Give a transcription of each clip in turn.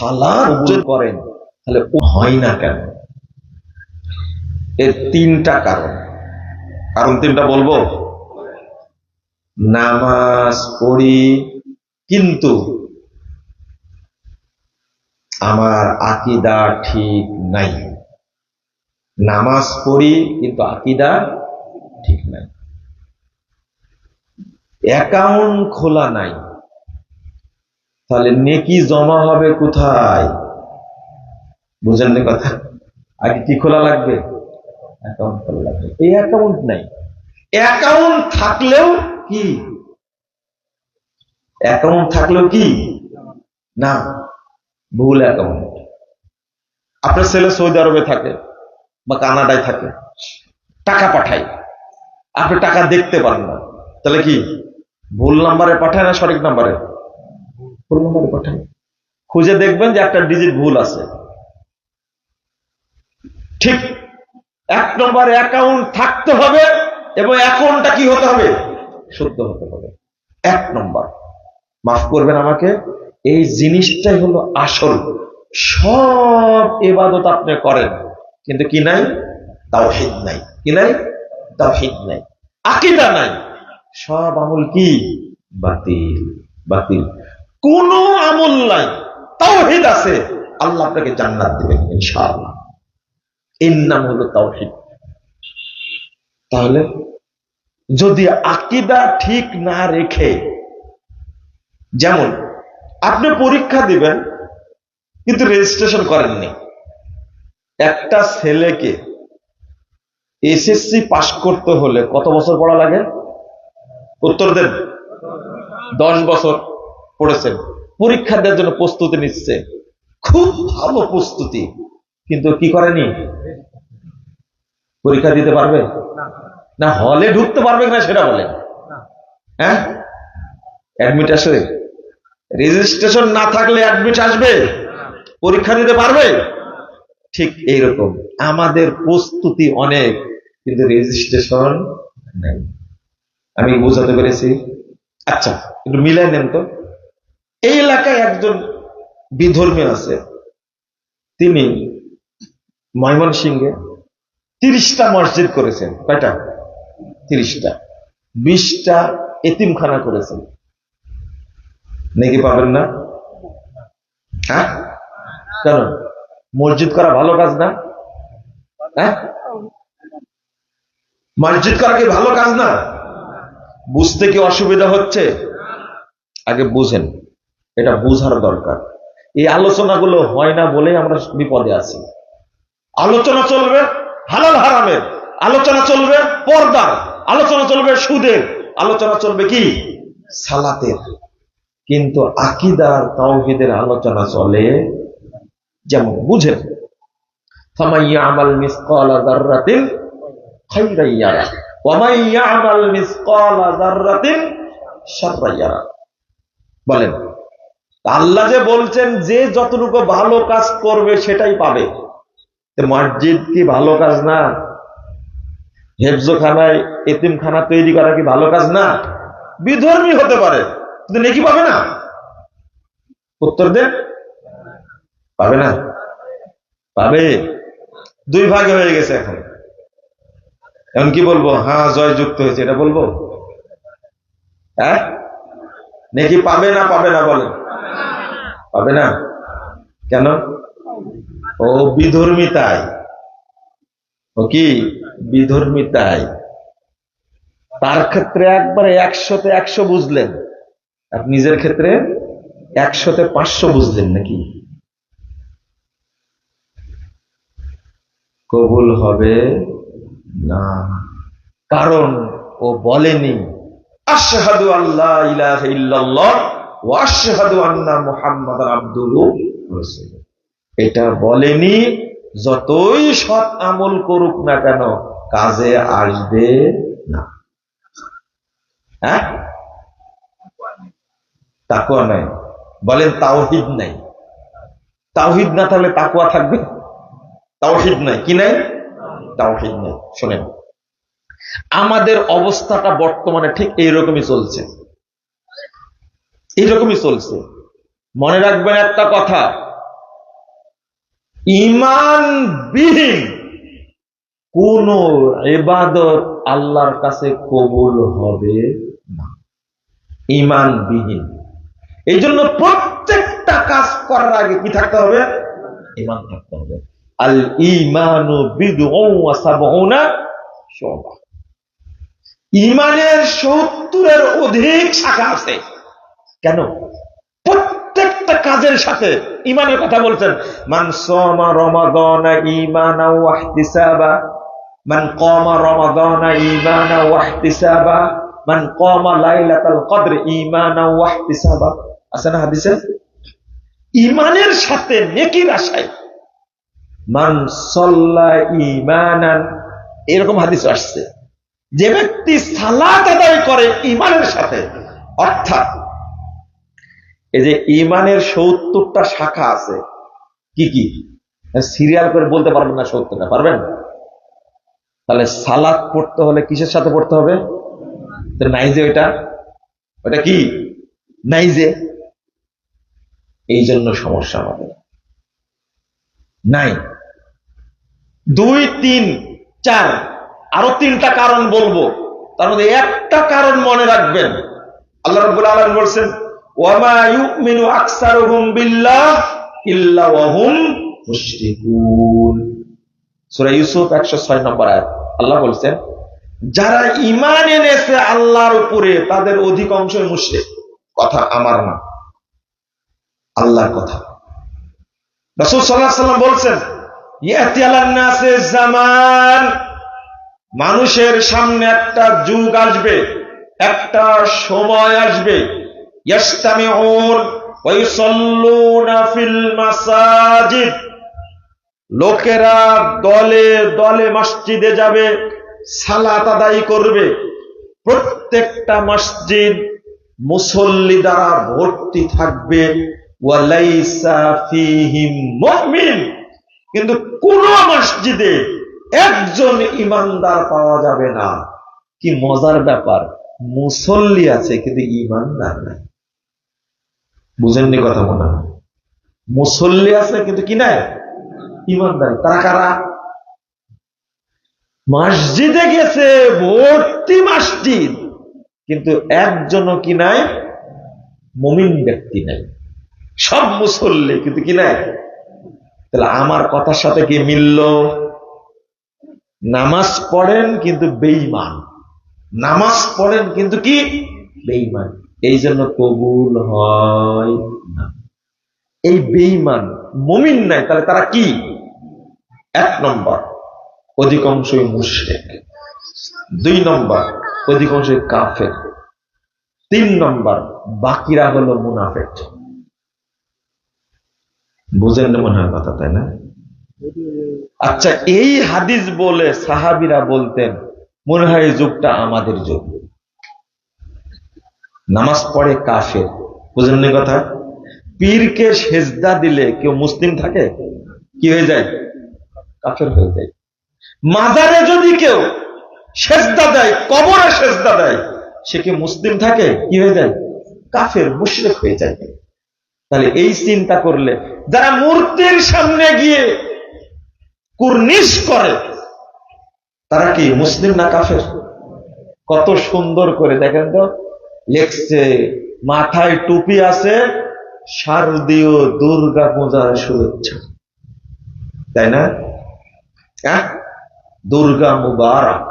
যদি করেন, তাহলে হয় না কেন? এর তিনটা কারণ। কারণ তিনটা বলব? নামাজ পড়ি, কিন্তু আমার আকিদা ঠিক নাই। নামাজ পড়ি, কিন্তু আকিদা ঠিক নাই। অ্যাকাউন্ট খোলা নাই। তাহলে নেকি জমা হবে কোথায়? বুঝেন কথা? আগে কি খোলা লাগবে? অ্যাকাউন্ট খোলা লাগবে। এই অ্যাকাউন্ট নাই। অ্যাকাউন্ট থাকলেও কি? অ্যাকাউন্ট থাকলেও কি? না। ভুল অ্যাকাউন্ট। আপনার ছেলে সৌদি আরবে থাকে বা কানাডায় থাকে। টাকা পাঠায়। আপনি টাকা দেখতে পারেন না। তাহলে কি? ভুল নাম্বারে পাঠায় না সঠিক নাম্বারে? ভুল নাম্বারে পাঠায় খুঁজে দেখবেন যে একটা ডিজিট ভুল আছে। ঠিক এক নম্বর অ্যাকাউন্ট থাকতে হবে এবং অ্যাকাউন্টটা কি হতে হবে? শুদ্ধ হতে হবে। এক নম্বর। মাফ করবেন আমাকে, এই জিনিসটাই হলো আসল। সব এবাদত আপনি করেন, কিন্তু কি নাই? তাওহিদ নাই। কি নাই? তাওহিদ নাই। আকিদা নাই। সব আমল কি? বাতিল। বাতিল। কোন আমল নাই। তাওহিদ আছে। আল্লাহ আপনাকে জান্নাত দিবেন, ইনশাআল্লাহ। এর নাম হলো তাওহিদ। তাহলে যদি আকিদা ঠিক না রেখে, যেমন আপনি পরীক্ষা দিবেন, কিন্তু রেজিস্ট্রেশন করেননি। একটা ছেলেকে এসএসসি পাশ করতে হলে কত বছর পড়া লাগে? উত্তর দেন। দশ বছর। পড়েছেন। পরীক্ষা দেওয়ার জন্য প্রস্তুতি নিচ্ছে। খুব ভালো প্রস্তুতি। কিন্তু কি করেনি? পরীক্ষা দিতে পারবে? না, হলে ঢুকতে পারবে না সেটা বলে হ্যাঁ? অ্যাডমিট আসবে রেজিস্ট্রেশন না থাকলে অ্যাডমিট আসবে? পরীক্ষা দিতে পারবে? ঠিক এইরকম। আমাদের প্রস্তুতি অনেক, কিন্তু রেজিস্ট্রেশন নেই। আমি বোঝাতে পেরেছি। আচ্ছা একটু মিলাই নেন তো। এই এলাকায় একজন বিধর্মী আছে। তিনি ময়মন সিংহে তিরিশটা মসজিদ করেছেন। কয়টা? তিরিশটা। বিশটা এতিমখানা করেছেন। নাকি পাবেন না? হ্যাঁ? কেন? মসজিদ করা ভালো কাজ না? হ্যাঁ? মসজিদ করা কি ভালো কাজ না? বুঝতে কি অসুবিধা হচ্ছে? আগে বুঝেন। এটা বুঝার দরকার। এই আলোচনাগুলো হয় না বলেই আমরা বিপদে আছি। আলোচনা চলবে হালাল হারামের, আলোচনা চলবে পর্দার, আলোচনা চলবে সুদের, আলোচনা চলবে কি? সালাতের। কিন্তু আকিদার তাওহিদের আলোচনা চলে যেমন বুঝেন বলেন আল্লাহ যে বলছেন যে যতটুকু ভালো কাজ করবে সেটাই পাবে। মসজিদ কি ভালো কাজ না? হেফজোখানায় এতিমখানা তৈরি করা কি ভালো কাজ না? বিধর্মী হতে পারে, কিন্তু নেকি পাবে না? উত্তর দেন। পাবে না? পাবে। দুই ভাগে হয়ে গেছে এখন। এখন কি বলব? হ্যাঁ জয় যুক্ত হয়েছে, এটা বলব? হ্যাঁ? নেকি পাবে না পাবে না বলেন। পাবে না? কেন? ও বিধর্মিতায় ও কি? বিধর্মিতায় তার ক্ষেত্রে একবারে একশোতে একশো বুঝলেন। আর নিজের ক্ষেত্রে একশোতে পাঁচশো বুঝলেন নাকি? কবুল হবে না। কারণ ও বলেনি, আশহাদু আল্লাহ ইলাহা ইল্লাল্লাহ। এটা বলেনি, যতই সৎ আমল করুক না কেন, কাজে আসবে না। হ্যাঁ? তাকুয়া নাই। বলেন তাওহিদ নাই। তাওহিদ না থাকলে তাকুয়া থাকবে? তাওহিদ নাই। কি নাই? তাওহিদ নাই। শোনেন, আমাদের অবস্থাটা বর্তমানে ঠিক এইরকমই চলছে। এইরকমই চলছে। মনে রাখবেন একটা কথা। ইমানবিহীন কোন এবাদত আল্লাহর কাছে কবুল হবে না। ইমানবিহীন। এই জন্য প্রত্যেকটা কাজ করার আগে কি থাকতে হবে? ইমান থাকতে হবে। আল ইমানু বিদুনা ইমানের সত্তরের অধিক শাখা আছে। কেন? প্রত্যেকটা কাজের সাথে ইমানের কথা বলছেন। মান ইমানা ওয়াহতিসাবা, মান কমা ইমানা ওয়াহতিসাবা, মান কমা লাইলাতাল কদর ইমানা ওয়াহতিসাবা। আছে না হাদিসে? ইমানের সাথে নেকির আশায়। মান সল্লা ইমানান এরকম হাদিস আসছে। যে ব্যক্তি সালাত আদায় করে ইমানের সাথে, অর্থাৎ এই যে ইমানের সত্তরটা শাখা আছে, কি কি? সিরিয়াল করে বলতে পারবেন না সত্তরটা, পারবেন? তাহলে সালাদ পড়তে হলে কিসের সাথে পড়তে হবে? নাই যে ওইটা। ওটা কি? নাই যে এই জন্য সমস্যা আমাদের। নাই। দুই, তিন, চার। আরও তিনটা কারণ বলব। তার মধ্যে একটা কারণ মনে রাখবেন। আল্লাহ রব্বুল আলম বলছেন ওয়ামা ইউমিনু আকসারুহুম বিল্লাহ ইল্লা ওয়াহুম মুশরিকুন। সূরা ইউসুফ 106 নম্বর আয়াত। আল্লাহ বলছেন, যারা ঈমান এনেছে আল্লাহর উপরে, তাদের অধিকাংশই মুশরিক। কথা আমার না, আল্লাহর কথা। রাসূল আলাইহি সাল্লাম বলছেন জামান, মানুষের সামনে একটা যুগ আসবে, একটা সময় আসবে মাসাজিদ। লোকেরা দলে দলে মসজিদে যাবে, সালাত আদায় করবে। প্রত্যেকটা মসজিদ মুসল্লি দ্বারা ভর্তি থাকবে। কিন্তু কোন মসজিদে একজন ইমানদার পাওয়া যাবে না। কি মজার ব্যাপার, মুসল্লি আছে, কিন্তু ইমানদার নাই। বুঝেননি কথা মনে মুসল্লি আছে কিন্তু কি নাই? ইমানদার। তারা কারা? মসজিদে গেছে, ভর্তি মসজিদ। কিন্তু একজনও কি নাই? মমিন ব্যক্তি নাই। সব মুসল্লি, কিন্তু কি নাই? তাহলে আমার কথার সাথে কি মিলল? নামাজ পড়েন কিন্তু বেইমান নামাজ পড়েন কিন্তু কি? বেইমান এই জন্য কবুল হয় না। এই বেইমান মমিন নাই, তাহলে তারা কি? এক নম্বর, অধিকাংশই মুশরিক। দুই নম্বর, অধিকাংশই কাফের। তিন নম্বর, বাকিরা হলো মুনাফেক। বুঝেন না মনে হয় কথা তাই না? আচ্ছা এই হাদিস বলে সাহাবিরা বলতেন, মনে হয় যুগটা আমাদের যুগ। নামাজ পড়ে কাফের। বুঝলেন কথা? পীরকে সেজদা দিলে কেউ মুসলিম থাকে? কি হয়ে যায়? কাফের হয়ে যায়। মাজারে যদি কেউ সেজদা দেয়, কবরে সেজদা দেয়, সে কি মুসলিম থাকে? কি হয়ে যায়? কাফের, মুশরিক হয়ে যায়। তাহলে এই চিন্তা করলে যারা মূর্তির সামনে গিয়ে কুর্নিশ করে, তারা কি মুসলিম না কাফের? কত সুন্দর করে, দেখেন তো লেখছে, মাথায় টুপি আছে, শারদীয় দুর্গা পূজার শুভেচ্ছা। তাই না? হ্যাঁ? দুর্গা মুবারক।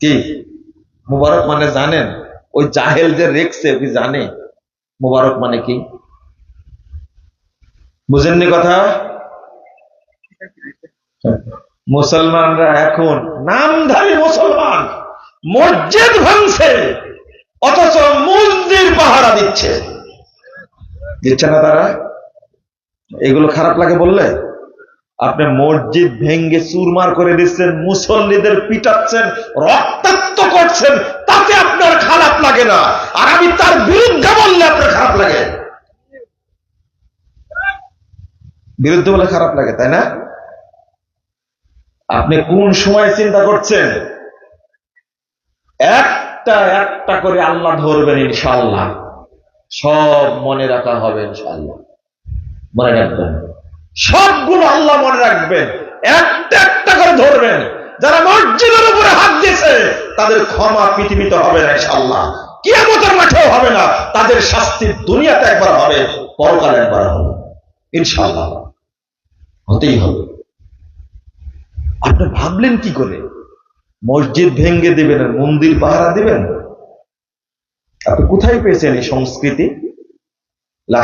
কি? মুবারক মানে জানেন? ওই জাহেল যে রেখছে কি জানে মুবারক মানে কি? বুঝেননি কথা? মুসলমানরা এখন নামধারী মুসলমান, মসজিদ ভাঙছে। অথচ মন্দির পাহারা দিচ্ছে। দিচ্ছে না তারা? এগুলো খারাপ লাগে বললে? আপনি মসজিদ ভেঙ্গে চুরমার করে দিচ্ছেন মুসল্লিদের পিটাচ্ছেন রক্তাক্ত করছেন তাতে আপনার খারাপ লাগে না। আর আমি তার বিরুদ্ধে বললে আপনার খারাপ লাগে। বিরুদ্ধে বলে খারাপ লাগে তাই না? আপনি কোন সময় চিন্তা করছেন? একটা একটা করে আল্লাহ ধরবেন ইনশাল্লাহ সব মনে রাখা হবে ইনশাল্লাহ মনে রাখবেন। সবগুলো আল্লাহ মনে রাখবেন। একটা একটা করে ধরবেন। যারা মসজিদের উপরে হাত দিয়েছে, তাদের ক্ষমা পৃথিবীতে হবে না ইনশাআল্লাহ। কিয়ামতের মাঠেও হবে না। তাদের শাস্তি দুনিয়াতে একবার হবে, পরকালে একবার হবে। ইনশাল্লাহ হতেই হবে। আপনি ভাবলেন কি করে? মসজিদ ভেঙ্গে দিবেন আর মন্দির পাহারা দিবেন? আপনি কোথায় পেয়েছেন এই সংস্কৃতি? লা